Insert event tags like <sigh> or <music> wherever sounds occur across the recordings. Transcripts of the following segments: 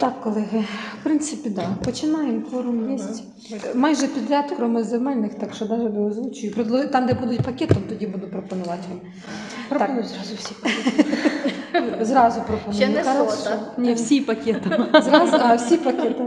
Так, колеги, в принципі, так. Да. Починаємо, форум є. Майже підряд, крім земельних, так що навіть не озвучую. Предло- Там, де будуть пакетом, тоді буду пропонувати вам. Пропоную зразу всі. Зразу пропоную. Ще не Хорошо. сота. Ні, всі пакетом. Зразу, а всі пакети.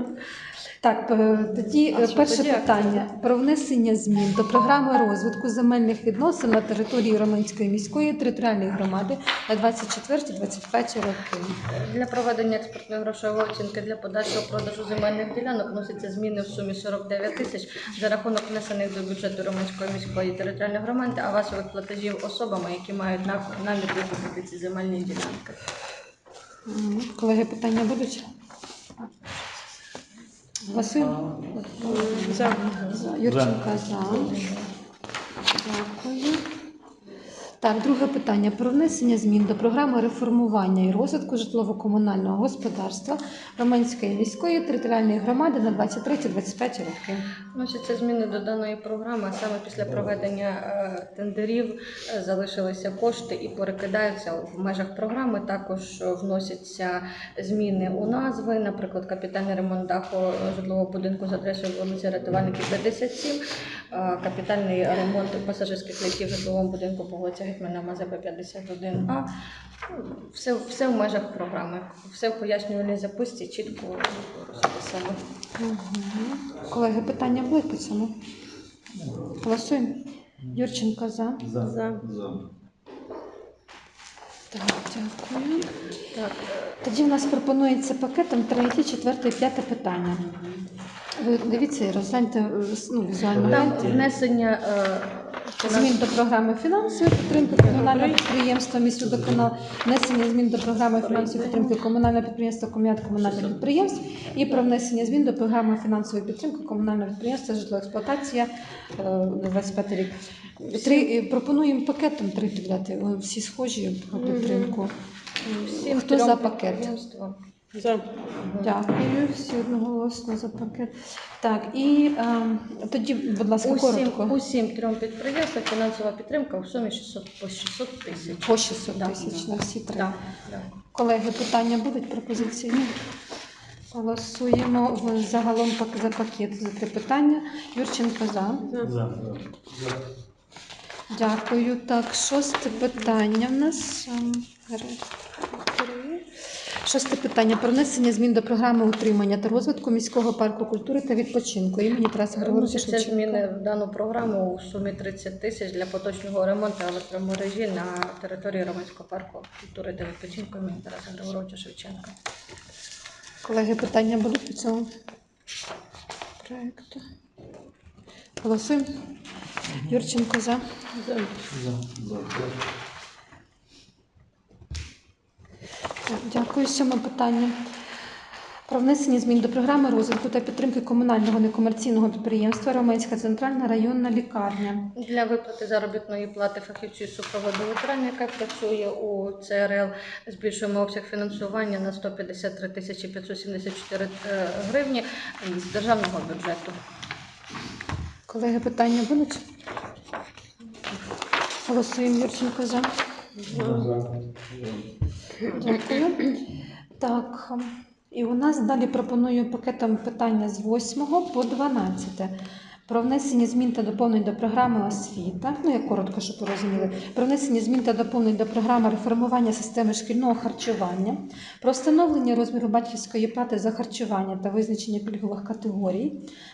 Так, е, тоді А е, перше тоді як? питання про внесення змін до програми розвитку земельних відносин на території Романської міської територіальної громади на 24-25 роки. Для проведення експортної грошової оцінки для подальшого продажу земельних ділянок вносяться зміни в сумі 49 тисяч за рахунок внесених до бюджету Романської міської територіальної громади, а ваших платежів особами, які мають на- намір викупити ці земельні ділянки. Колеги, питання будуть? Голосуємо? За. За. Юрченка за. Дякую. Так, друге питання про внесення змін до програми реформування і розвитку житлово-комунального господарства Романської міської територіальної громади на 23-25 роки. Вносяться зміни до даної програми, а саме після проведення е, тендерів е, залишилися кошти і перекидаються в межах програми. Також е, вносяться зміни у назви, наприклад, капітальний ремонт даху житлового будинку з адресою вулиці Рятувальників 57, е, капітальний ремонт пасажирських літів в житловому будинку по вулиці Гетьмана Мазепи 51А. Ну, Все, все в межах програми, все в пояснювальній записці чітко розписано. Колеги, питання були по цьому? Голосуємо. Юрченко за. За. За. Так, дякую. Так, Тоді в нас пропонується пакетом третє, четверте і п'яте питання. Ви дивіться і розгляньте е, ну, візуально. Там внесення е, Змін до програми фінансової підтримки комунального підприємства міськводоканал, внесення змін до програми фінансової підтримки комунального підприємства комітет комунальних підприємств і про внесення змін до програми фінансової підтримки комунального підприємства житлоексплуатація е, на 25 рік. Три е, пропонуємо пакетом три. Вони всі схожі по підтримку. Хто за пакет? За. Дякую, всі одноголосно за пакет. Так, і е, тоді, будь ласка, Усім, коротко. усім трьом підприємствам фінансова підтримка в сумі 600, по 600 тисяч. По 600 Да. тисяч на всі три. Да, да. Колеги, питання будуть пропозиції? Ні? Голосуємо в- загалом пак- за пакет за три питання. Юрченко за. Дякую. Так, шосте питання в нас. ем, три. Шосте питання про внесення змін до програми утримання та розвитку міського парку культури та відпочинку імені Тараса Григоровича Вносяться Шевченка. зміни в дану програму у сумі 30 тисяч для поточного ремонту електромережі на території Романського парку культури та відпочинку імені Тараса Григоровича Шевченка. Колеги, питання будуть по цьому проекту. Голосуємо. Юрченко за. Так, Дякую. Сьоме питання. Про внесення змін до програми розвитку та підтримки комунального некомерційного підприємства Романська центральна районна лікарня. Для виплати заробітної плати фахівцю супроводу ветерана, яка працює у ЦРЛ, збільшуємо обсяг фінансування на 153 тисячі 574 е, гривні з державного бюджету. Колеги, питання будуть? Голосуємо Юрченко за. Дякую. Так, і у нас далі пропоную пакетом питання з 8 по 12. Про внесення змін та доповнень до програми освіта. Ну, я коротко, щоб ви розуміли. Про внесення змін та доповнень до програми реформування системи шкільного харчування, про встановлення розміру батьківської плати за харчування та визначення пільгових категорій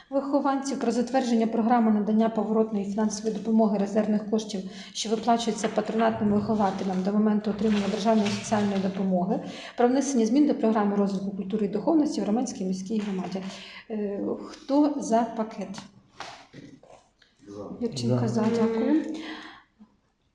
вихованців, про затвердження програми надання поворотної фінансової допомоги резервних коштів, що виплачуються патронатним вихователям до моменту отримання державної соціальної допомоги, про внесення змін до програми розвитку культури і духовності в Романській міській громаді. Е, Хто за пакет? Юрченко за, дякую.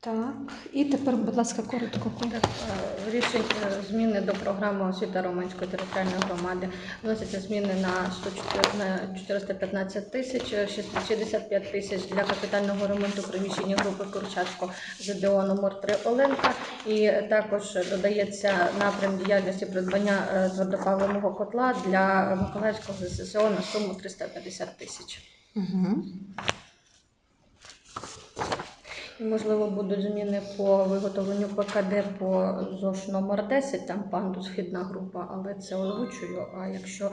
Так, і тепер, будь ласка, коротко. Так, е, Рішень е, зміни до програми освіти Романської територіальної громади вносяться зміни на 104 на 415 тисяч, е, 65 тисяч для капітального ремонту приміщення групи Курчатко ЗДО номер 3 Оленка. І також додається напрям діяльності придбання е, твердопаливного котла для Миколаївського ЗСО на суму 350 тисяч. Угу. Можливо, будуть зміни по виготовленню ПКД по ЗОШ номер 10, там пандус вхідна група, але це озвучую. А якщо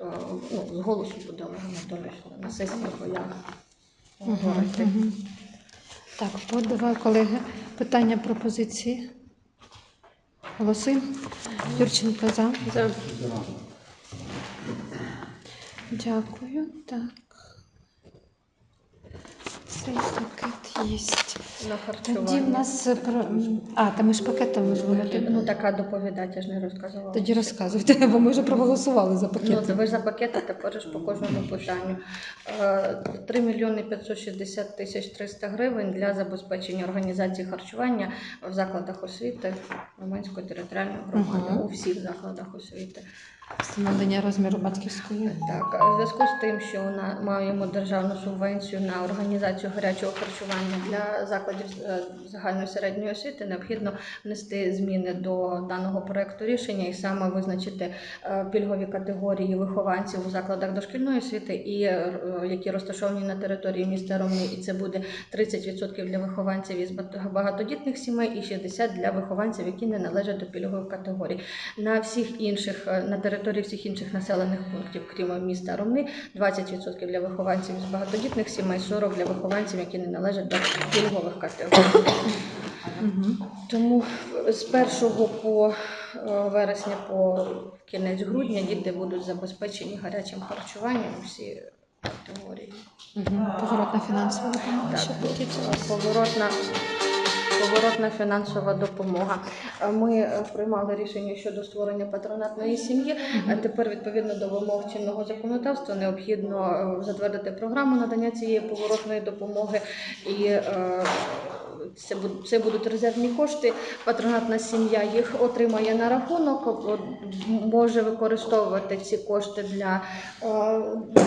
е, ну, з голосу буде Олег Анатолійович на сесії, я говорити. Так, по колеги. Питання пропозиції. Голосуємо. Юрченко за. За. Дякую. Так. Цей пакет є. на Тоді в нас е, про. А, там ми ж пакетом визволити. Ну, така доповідать, я ж не розказувала. Тоді розказуйте, <laughs> бо ми вже проголосували за Ну, пакет. це ви ж за пакет, а тепер ж по кожному питанню. Е, 3 мільйони 560 тисяч 300 гривень для забезпечення організації харчування в закладах освіти Романської територіальної громади, Мгм. у всіх закладах освіти. Встановлення розміру батьківської. Так, а зв'язку з тим, що на- маємо державну субвенцію на організацію гарячого харчування для закладів е, загальної середньої освіти, необхідно внести зміни до даного проекту рішення і саме визначити е, пільгові категорії вихованців у закладах дошкільної освіти, і е, які розташовані на території міста Ромни. І це буде 30% для вихованців із багатодітних сімей і 60% для вихованців, які не належать до пільгових категорій. На всіх інших на території всіх інших населених пунктів, крім міста Ромни, 20% для вихованців з багатодітних сімей, 40% для вихованців, які не належать до пільгових категорій. Угу. Тому з 1 по е, вересня по кінець грудня діти будуть забезпечені гарячим харчуванням всі категорії. Угу. Поворотна фінансова допомога. Поворотна, поворотна фінансова допомога. Е, Ми е, приймали рішення щодо створення патронатної сім'ї. Тепер, відповідно до вимог чинного законодавства, необхідно е, затвердити програму надання цієї поворотної допомоги і. Це будуть, резервні кошти. Патронатна сім'я їх отримає на рахунок, може використовувати ці кошти для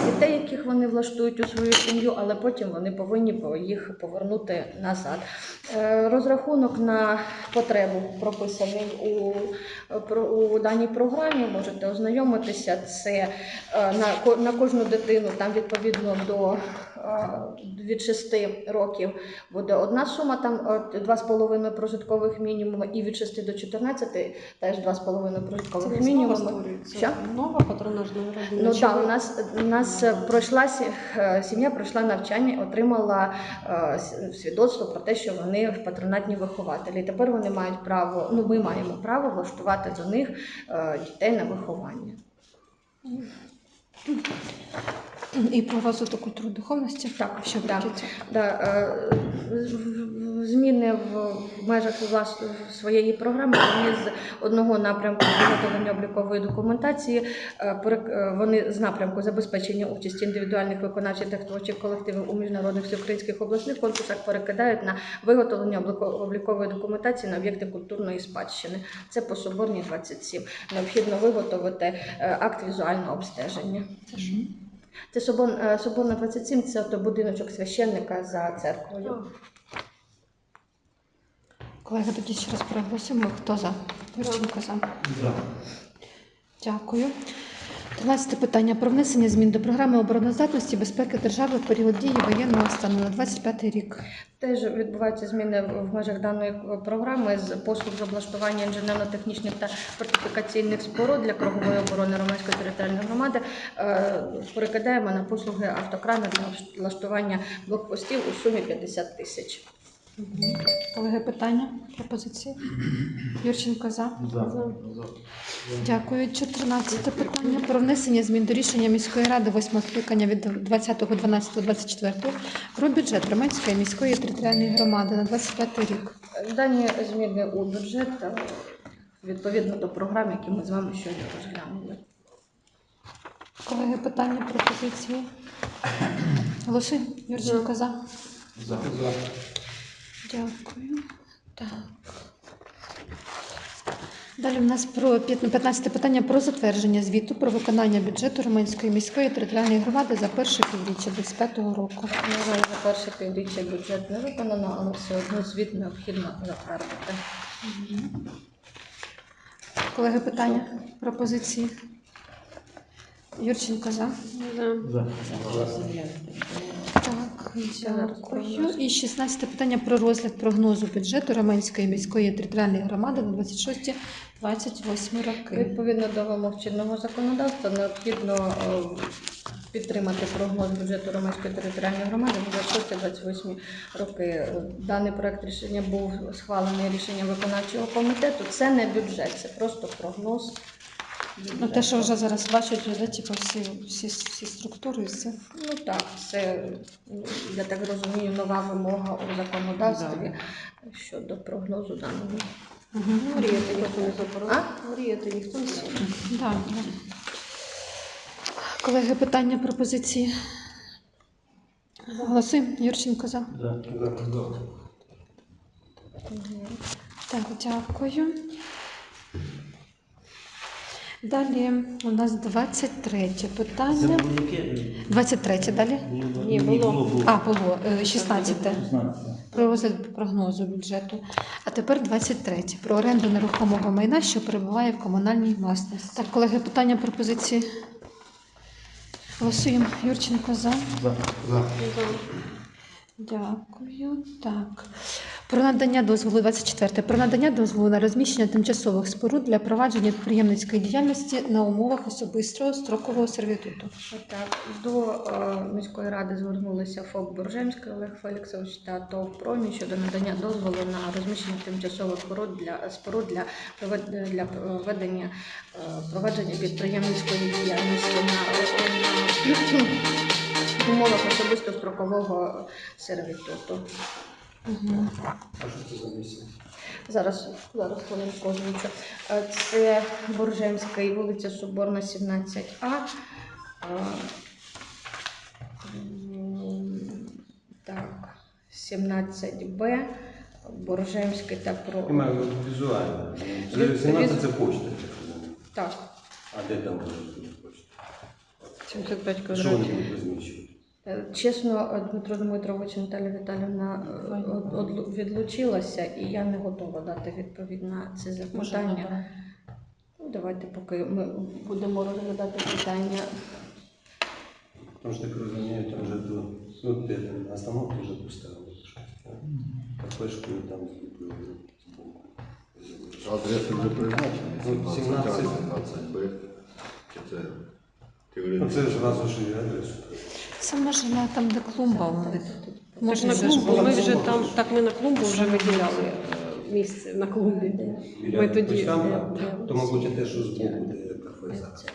дітей, яких вони влаштують у свою сім'ю, але потім вони повинні їх повернути назад. Е, Розрахунок на потребу прописаний у, у даній програмі. Можете ознайомитися. Це е, на, на кожну дитину, там відповідно до е, від 6 років буде одна сума, там е, 2,5 прожиткових мінімуму, і від 6 до 14 теж 2,5 прожиткових мінімуму. Що? Нова патронажна родина. Ну так, у нас у нас пройшла е, сім'я пройшла навчання, отримала е, свідоцтво про те, що вони патронатні вихователі. І тепер вони мають право. Ну, ми маємо право влаштувати до них е, дітей на виховання. І про розвиток культури духовності. Так, що хотіться. Да, в- зміни в межах своєї програми вони з одного напрямку виготовлення облікової документації. е, е, Вони з напрямку забезпечення участі індивідуальних виконавчих та творчих колективів у міжнародних всеукраїнських обласних конкурсах перекидають на виготовлення облікової документації на об'єкти культурної спадщини. Це по Соборній 27. Необхідно виготовити е, акт візуального обстеження. Це що? Це Соборна 27, це будиночок священника за церквою. Колеги, тоді ще раз проголосуємо. Хто за? Юрченко за. Дякую. 13 питання про внесення змін до програми обороноздатності безпеки держави в період дії воєнного стану на 25 рік. Теж відбуваються зміни в межах даної програми з послуг з облаштування інженерно-технічних та фортифікаційних споруд для кругової оборони Романської територіальної громади. Е, Перекидаємо на послуги автокрана для влаштування блокпостів у сумі 50 тисяч. Колеги, питання, пропозиції? Юрченко за. Дякую. 14 питання про внесення змін до рішення міської ради 8 скликання від 20.12.24 про бюджет Романської міської територіальної громади на 25 рік. Дані зміни у бюджет відповідно до програм, які ми з вами щойно розглянули. Колеги, питання, пропозиції? Голосуємо. Юрченко за. за. Дякую. Так. Далі в нас про 15 питання про затвердження звіту про виконання бюджету Романської міської територіальної громади за перше півріччя 2025 року. На жаль, за перше півріччя бюджет не виконано, але все одно звіт необхідно затвердити. Колеги, питання, пропозиції? Юрченко за. За. Так, Дякую. І 16 питання про розгляд прогнозу бюджету Романської міської територіальної громади на 26-28 роки. Відповідно до вимог чинного законодавства необхідно е, підтримати прогноз бюджету Романської територіальної громади на 26-28 роки. Даний проект рішення був схвалений рішенням виконавчого комітету. Це не бюджет, це просто прогноз. Ну, те, що вже зараз бачать, вже типу, всі, всі, всі структури, все. Ну так, це я так розумію, нова вимога у законодавстві щодо прогнозу даного. Угу. Мріяти ніхто не заборонив. Мріяти ніхто не заборонив. Да, да. Колеги, питання, пропозиції. Голосуємо. Юрченко за. Так, дякую. Далі у нас 23 Це питання. було яке? 23 далі. Ні, було. А, було е, 16. 16. Про розгляд прогнозу бюджету. А тепер 23. Про оренду нерухомого майна, що перебуває в комунальній власності. Так, колеги, питання, пропозиції. Голосуємо. Юрченко за. За. Дякую. Так. Про надання дозволу 24. Про надання дозволу на розміщення тимчасових споруд для провадження підприємницької діяльності на умовах особистого строкового сервітуту. Так, до е, міської ради звернулися ФОП Боржемський Олег Феліксович та ТОВ щодо надання дозволу на розміщення тимчасових споруд для споруд для провед- для проведення е, провадження підприємницької діяльності на, на умовах особисто строкового сервітуту. Угу. А що це за місце? Зараз, зараз хвилинку озвучу. Е, Це Боржемська і вулиця Соборна, 17А. Е, Так, 17Б. Боржемський та Я про. маю візуально. 17 це почта. так А де там може бути почта? 75 Що вони квадратів. будуть розміщувати? Е, чесно, е, Дмитро Дмитрович Наталя Віталівна е, відлучилася, і я не готова дати відповідь на це запитання. Ну, Давайте, поки ми будемо розглядати питання. Тому що так розумію, там вже до ну, на остановці вже поставили. Кафешкою там зробили збоку. Адреси вже призначені. Ну, 17. 17Б. Чи це Ну це ж разу ж і адресу. Це може на там, де клумба у них. Так Може, на ж клумбу, ми вже там, так ми на клумбу вже виділяли е, місце на клумбі. Ми тоді- то, мабуть, і те, що збоку, де кафе зараз.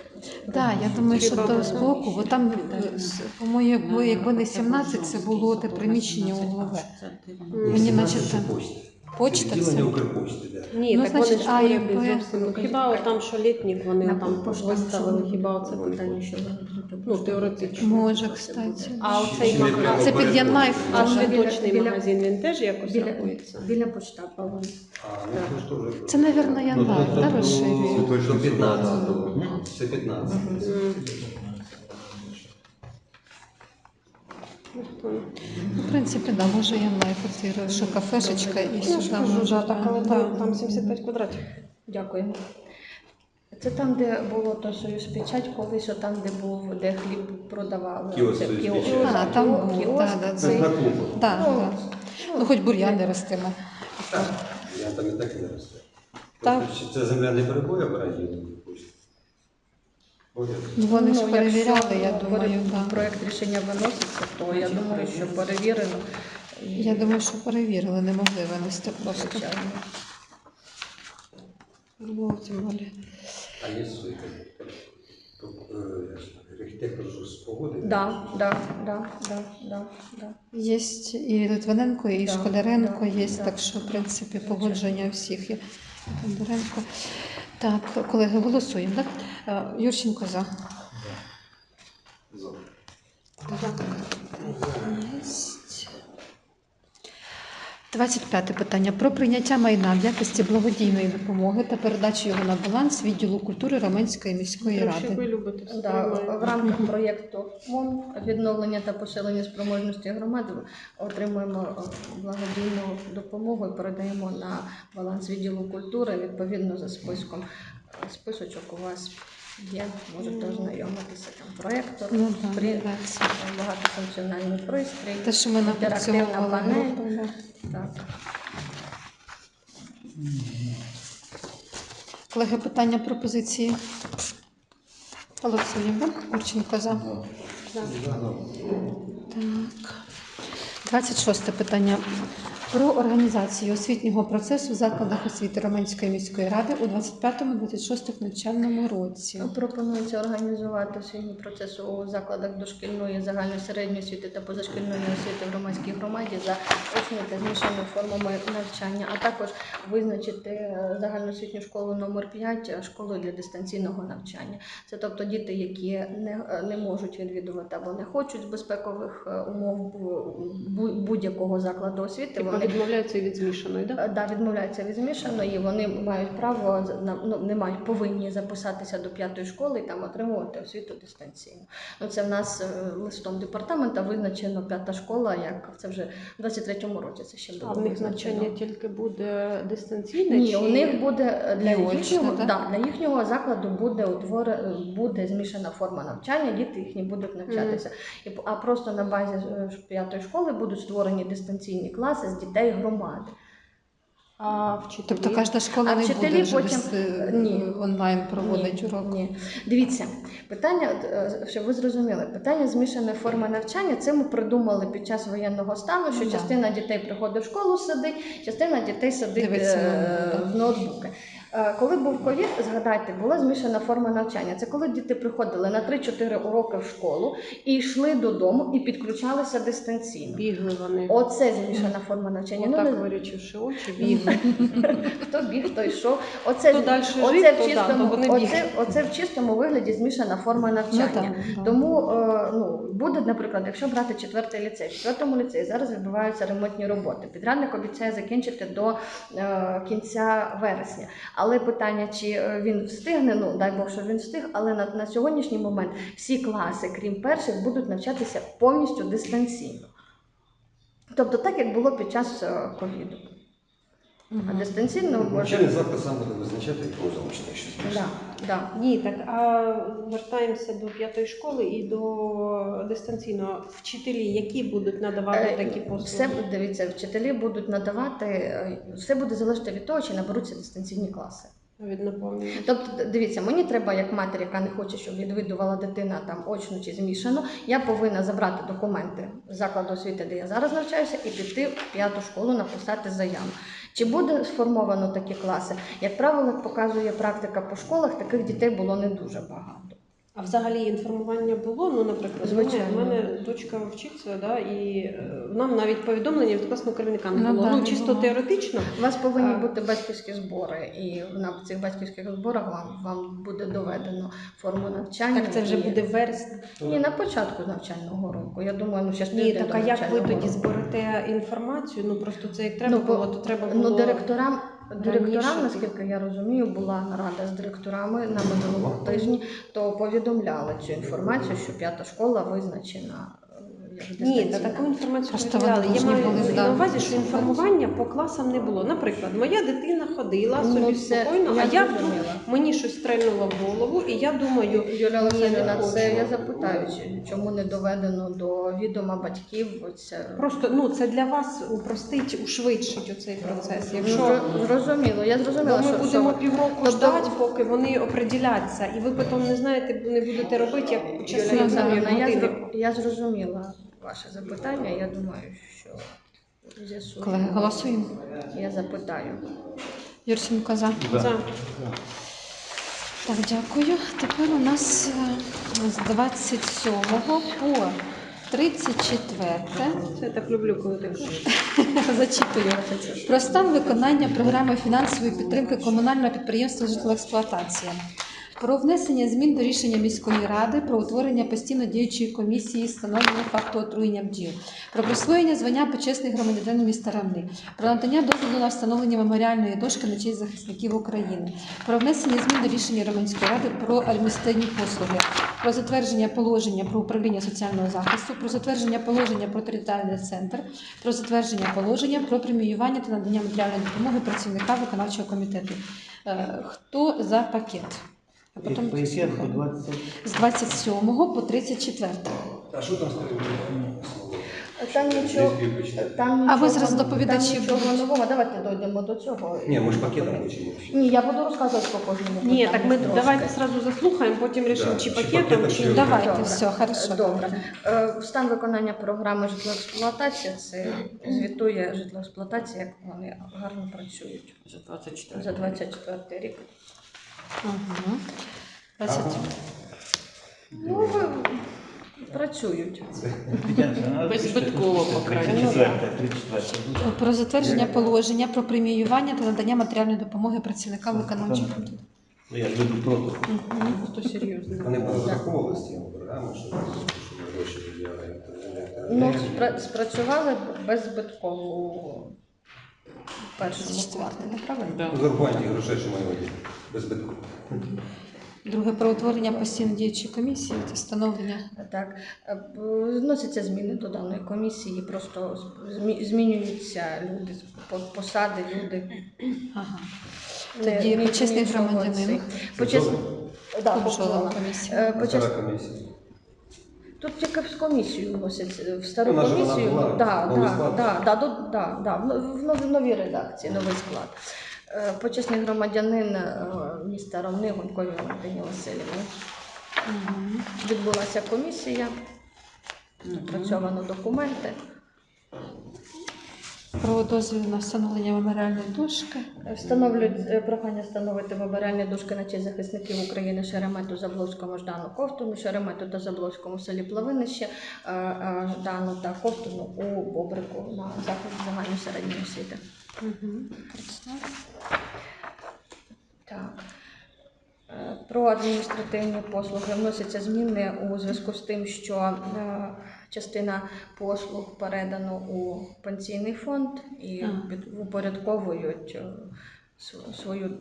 Так, я думаю, що можна? збоку, бо там, е, с- по-моєму, якби, не 17, це було те приміщення углове. Мені наче це почта. Відділення це. Укрпочти, так. Ні, Ну, так значить, вони ж А і поряд Б. зовсім. Хіба там, що літніх вони На там пошту виставили, хіба це оце питання, що вони Ну, теоретично. Може, кстати. А оцей не магазин, Це під Янлайф. а біля- цвіточний біля- магазин, він теж якось біля, рахується? біля почтапа. вон. А, ну це ж теж. Це, мабуть, Янлайф, Ну, так, то- розширює? то- Точно До 15. сюди, Це 15. М. Ну, В принципі, да, може Янлайф, оці, що кафешечка і Я ж сюди кажу, да, так, але там, там 75 квадратів. Дякую. Це там, де було то Союз Печать, колись, там, де був, де хліб продавали. Кіоск Це «Союз кіоск, Печать». А, там кіоск, був, да, да, Це цей. на клубах. Да, Ну, да. Ну, хоч бур'ян ростиме. Я там і так не росте. Так. Чи Це земля не перебоя в раді? Ну, Вони ж Ну, перевіряли, я думаю, так. проект рішення виноситься, то я думаю, що перевірено. Я думаю, що перевірили, не могли винести просто. Ну, тим. А є свої архітектор з погоди? Да, да, да, да, да, да. Є і Литвиненко, і Да, Школяренко да, є, да. так що, в принципі, погодження всіх є. Бондаренко. Так, колеги, голосуємо, так? Е, Юрченко за. Єсть. 25 питання. Про прийняття майна в якості благодійної допомоги та передачу його на баланс відділу культури Романської міської Якщо ви любите, все Да, в рамках проєкту МОН відновлення та посилення спроможності громади отримуємо е, благодійну допомогу і передаємо на баланс відділу культури відповідно за списком. Е, Списочок у вас Є, можете ознайомитися там проєктор, Ну, да, принтер, нравиться. багатофункціональний пристрій. Те, що ми інтерактивна напрацьовували панель. да. Так. Колеги, питання пропозиції. Голосуємо. Курченко за. Так. 26 питання. Про організацію освітнього процесу в закладах освіти Романської міської ради у 25-26 навчальному році. Пропонується організувати освітній процес у закладах дошкільної, загальної середньої освіти та позашкільної освіти в громадській громаді за очною та змішаними формами навчання, а також визначити е, загальноосвітню школу номер 5 школою для дистанційного навчання. Це тобто діти, які не, е, не можуть відвідувати або не хочуть з безпекових е, умов бу- будь-якого закладу освіти. Вони відмовляються від змішаної, так? Е, Да, відмовляються від змішаної, вони мають право на- ну, не мають повинні записатися до п'ятої школи і там отримувати освіту дистанційно. Ну це в нас е, листом департамента визначено п'ята школа, як це вже в 23-му році. Це ще було А в них навчання тільки буде дистанційне? Ні, чи... у них буде для Очне, їхнього так? да, для їхнього закладу буде утвор, буде змішана форма навчання. Діти їхні будуть навчатися. І а просто на базі е, п'ятої школи будуть створені дистанційні класи з дітей громади. А вчителі? Тобто кожна школа А не вчителі буде вже потім- е, Ні. онлайн проводить ні, урок. Ні. Дивіться, питання, е, щоб ви зрозуміли, питання змішаної форми навчання. Це ми придумали під час воєнного стану, що да. частина дітей приходить в школу, сидить, частина дітей сидить Дивиться е, в ноутбуки. Е, Коли був ковід, згадайте, була змішана форма навчання. Це коли діти приходили на 3-4 уроки в школу і йшли додому і підключалися дистанційно. Бігли вони. Оце змішана форма навчання. Ну, не- вирічивши очі, бігли. <laughs> Хто біг, хто йшов. Оце, оце, в чистому, вигляді змішана форма Ну, навчання. так. Тому е, ну, буде, наприклад, якщо брати четвертий ліцей, в четвертому ліцеї зараз відбуваються ремонтні роботи. Підрядник обіцяє закінчити до е, кінця вересня. Але питання, чи е, він встигне, ну дай Бог, що він встиг, але на, на сьогоднішній момент всі класи, крім перших, будуть навчатися повністю дистанційно. Тобто так, як було під час е, ковіду. А дистанційно може. Навчальний заклад сам буде визначати, якого залучення ще Да. Ні, так а вертаємося до п'ятої школи і до дистанційного. Вчителі, які будуть надавати такі послуги? Все дивіться, вчителі будуть надавати, е, все буде залежати від того, чи наберуться дистанційні класи. Від наповнення. Тобто, дивіться, мені треба, як матір, яка не хоче, щоб відвідувала дитина там очно чи змішано, я повинна забрати документи з закладу освіти, де я зараз навчаюся, і піти в п'яту школу написати заяву. Чи буде сформовано такі класи? Як правило, показує практика по школах, таких дітей було не дуже багато. А взагалі інформування було. Ну, наприклад, Звичайно. у мене дочка вчиться, да, і е, нам навіть повідомлення від класного керівника не Ну, було. да, Ну, чисто теоретично. У вас повинні А. бути батьківські збори, і на цих батьківських зборах вам, вам буде доведено форму навчання. Так це вже і- буде вересня. Ні, на початку навчального року. Я думаю, ну ще ж Ні, так а як ви тоді зберете інформацію? Ну просто це як треба Ну, було, то треба було. Ну, директорам, директорам, раніше. наскільки я розумію, була нарада з директорами на минулому тижні, то повідомляли цю інформацію, що п'ята школа визначена. Ні, дистанційна. таку інформацію Просто виділяли. вони Я маю були, на увазі, що інформування по класам не було. Наприклад, моя дитина ходила Ну, собі це спокійно, я а я вдруг зрозуміла. мені щось стрельнуло в голову, і я думаю, Юлія Олександрівна, не це я запитаю, чи- чому не доведено до відома батьків це. просто ну це для вас упростить, ушвидшить оцей процес. Якщо Ну, зро- зрозуміло, я Бо зрозуміла, ми що, будемо що... півроку Тобто- ждати, поки вони оприділяться, і ви потім не знаєте, не будете робити як часи Юлія я, години. зро- я зрозуміла ваше запитання. Я думаю, що з'ясую. Колеги, голосуємо. Я запитаю. Юрченко за. За. Так, дякую. Тепер у нас е, з 27 по 34 Це я так люблю, коли ти кажеш. <laughs> зачитую про стан виконання програми фінансової підтримки комунального підприємства житлоексплуатація. Про внесення змін до рішення міської ради про утворення постійно діючої комісії встановлення факту отруєння бджіл, про присвоєння звання почесний громадянин міста Равни, про надання дозволу на встановлення меморіальної дошки на честь захисників України, про внесення змін до рішення Романської ради про адміністративні послуги, про затвердження положення про управління соціального захисту, про затвердження положення про територіальний центр, про затвердження положення про преміювання та надання матеріальної допомоги працівникам виконавчого комітету. Е, Хто за пакет? А потім По яких по 20 з 27 по 34. А що там тим? Там нічого. Там А ви зараз доповідачі там нічого нового. Давайте дійдемо до цього. Ні, ми ж пакетом хочемо. Ні, я буду розказувати по кожному. Ні, так ми давайте зразу заслухаємо, потім рішимо, Да, чи чи пакетом, пакетом, чи чи- Давайте, Добре. все, хорошо. Добре. Е, Стан виконання програми житлоексплуатації це звітує житлоексплуатація, як вони гарно працюють за 24. за 24 рік. Угу. 20. Ну, працюють. Беззбитково, по крайній 34, 34. Про затвердження положення про преміювання та надання матеріальної допомоги працівникам виконавчих комітетів. Ну, я ж веду проти. Мгм. то серйозно. Вони пораховували з тими програмами, що що ми гроші виділяємо. Ну, спра- спрацювали беззбитково першому кварталі, правильно? З урахуванням грошей, що ми виділи. Без збитку. Друге про утворення постійно діючої комісії та встановлення. Так, е, вносяться зміни до даної комісії, просто змінюються люди, посади, люди. Ага. Тоді почесний громадянин. Почесний, да, комісія. Е, А стара почес- комісія. Тут тільки в комісію вносять е, в стару Вона ж вона комісію. була, да, новий да, склад. да, да, до- да, да, в нов- в нов- новій редакції, новий склад. Е, Почесний громадянин е, міста Ромни Гунькові Валентині Васильівні. Відбулася комісія, опрацьовано документи. Про дозвіл на встановлення меморіальної дошки. Встановлюють е, прохання встановити меморіальні дошки на честь захисників України Шеремету, Заблоцькому, Ждану, Ковтуну, Шеремету та Заблоцькому селі Плавинище, е, е, Ждану та Ковтуну у Бобрику на захист загальної середньої освіти. Мгм. Так. Е, Про адміністративні послуги вносяться зміни у зв'язку з тим, що е, частина послуг передано у пенсійний фонд і упорядковують е, свою.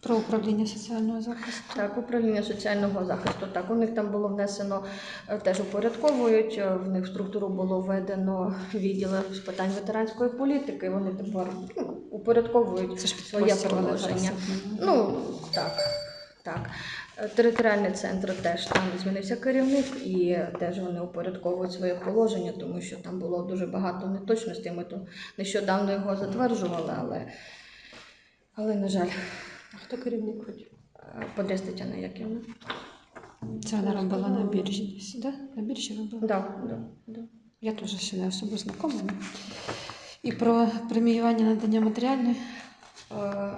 Про управління соціального захисту. Так, управління соціального захисту. Так, у них там було внесено, е, теж упорядковують. е, В них в структуру було введено відділ з питань ветеранської політики. Вони тепер ну, упорядковують Це ж своє положення. Ну так, так. Територіальний центр теж там змінився керівник, і теж вони упорядковують своє положення, тому що там було дуже багато неточностей. Ми то нещодавно його затверджували, але, але на жаль, А хто керівник хоч? е, Подріз Тетяна Яківна. Це вона робила на біржі десь, да? На біржі робила? Да, да, да. Я теж ще не особо знакома. І про преміювання надання матеріальної. Е,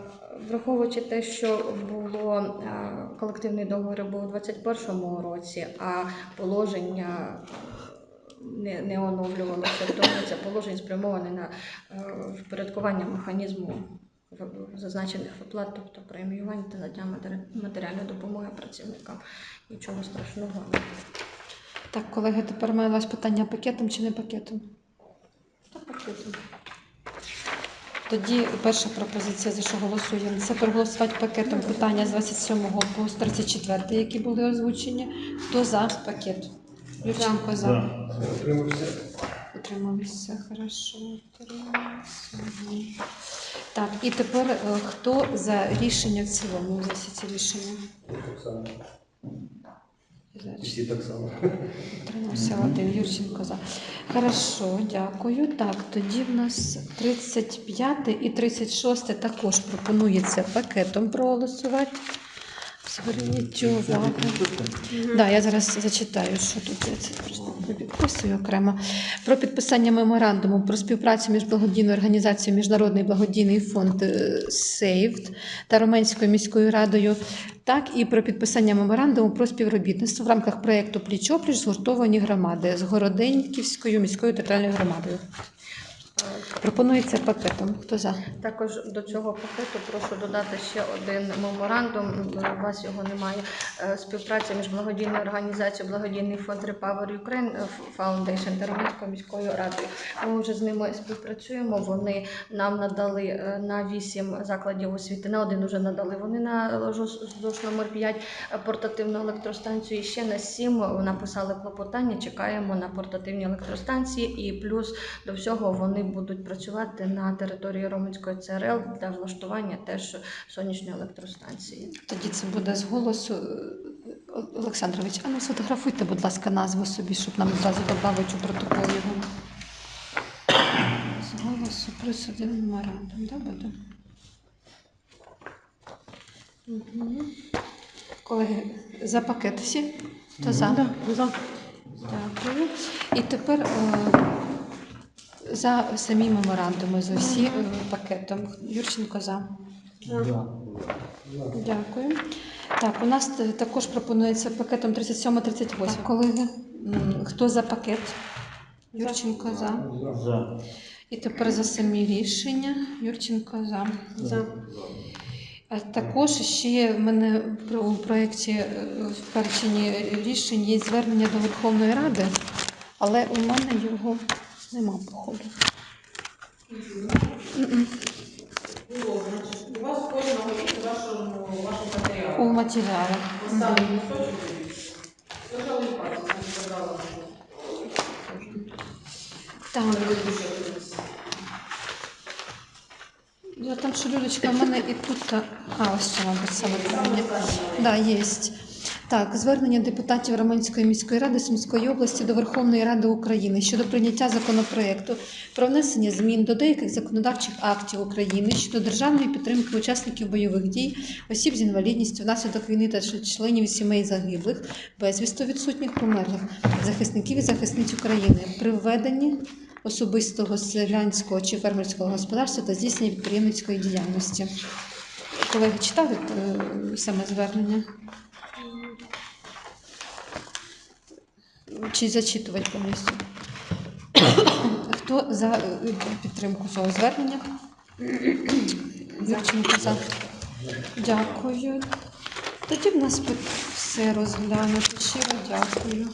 Враховуючи те, що було е, колективний договір був у 2021 році, а положення не, не оновлювалося, тому це положення спрямоване на е, впорядкування механізму зазначених виплат, тобто преміювання та надання матеріальної допомоги працівникам. Нічого страшного. Так, колеги, тепер маю вас питання пакетом чи не пакетом? Та пакетом. Тоді перша пропозиція, за що голосуємо, це проголосувати пакетом питання з 27 по 34, які були озвучені. Хто за пакет? Юрченко за. Утримався. Утрималися, хорошо. утрималися. Так, і тепер е, хто за рішення в цілому за всі ці рішення? Так само. Всі так само. Утримався один Юрченко за. Хорошо, дякую. Так, тоді в нас 35 і 36 також пропонується пакетом проголосувати. Зверніть увагу. Да, я зараз зачитаю, що тут я це просто підписую окремо. Про підписання меморандуму про співпрацю між благодійною організацією Міжнародний благодійний фонд е, «Сейвд» та Руменською міською радою, так і про підписання меморандуму про співробітництво в рамках проєкту Пліч-опліч згуртовані громади з Городенківською міською територіальною громадою. Е, Пропонується пакетом. Хто за? Також до цього пакету прошу додати ще один меморандум. У вас його немає. Е, Співпраця між благодійною організацією Благодійний фонд Repower Ukraine е, Foundation та Романською міською радою. Ми вже з ними співпрацюємо. Вони нам надали е, на вісім закладів освіти. На один вже надали. Вони на ЗОЖ номер 5 портативну електростанцію. І ще на сім написали клопотання. Чекаємо на портативні електростанції. І плюс до всього вони будуть працювати на території Роменської ЦРЛ для влаштування теж сонячної електростанції. Тоді це буде з голосу. Олександрович, а ну сфотографуйте, будь ласка, назву собі, щоб нам одразу додати у протокол його. З голосу плюс один меморандум, да, буде? Угу. Колеги, за пакет всі? Хто за? За. Дякую. І тепер е, за самі меморандуми, за всі е, пакетом. Юрченко за. Дякую. Так, у нас також пропонується пакетом 37-38. Колеги, хто за пакет? Юрченко за. За. І тепер за самі рішення. Юрченко за. За. А також ще в мене у проєкті е, в переченні рішень є звернення до Верховної Ради, але у мене його нема походу. У вас кожного в вашому, матеріалі. У матеріалах. Останній кусочок. Лежали пальці, там забрала. Так. Я там що, Людочка, в мене і тут. А, ось це, мабуть, саме правильно. Да, є. Так, звернення депутатів Романської міської ради Сумської області до Верховної Ради України щодо прийняття законопроекту про внесення змін до деяких законодавчих актів України щодо державної підтримки учасників бойових дій, осіб з інвалідністю внаслідок війни та членів сімей загиблих, безвісто відсутніх померлих, захисників і захисниць України при введенні особистого селянського чи фермерського господарства та здійснення підприємницької діяльності. Колеги, читали е, саме звернення? Чи зачитувати повністю? Хто за е, підтримку цього звернення? Юрченко за. Дякую. Тоді в нас все розглянуто. Щиро дякую.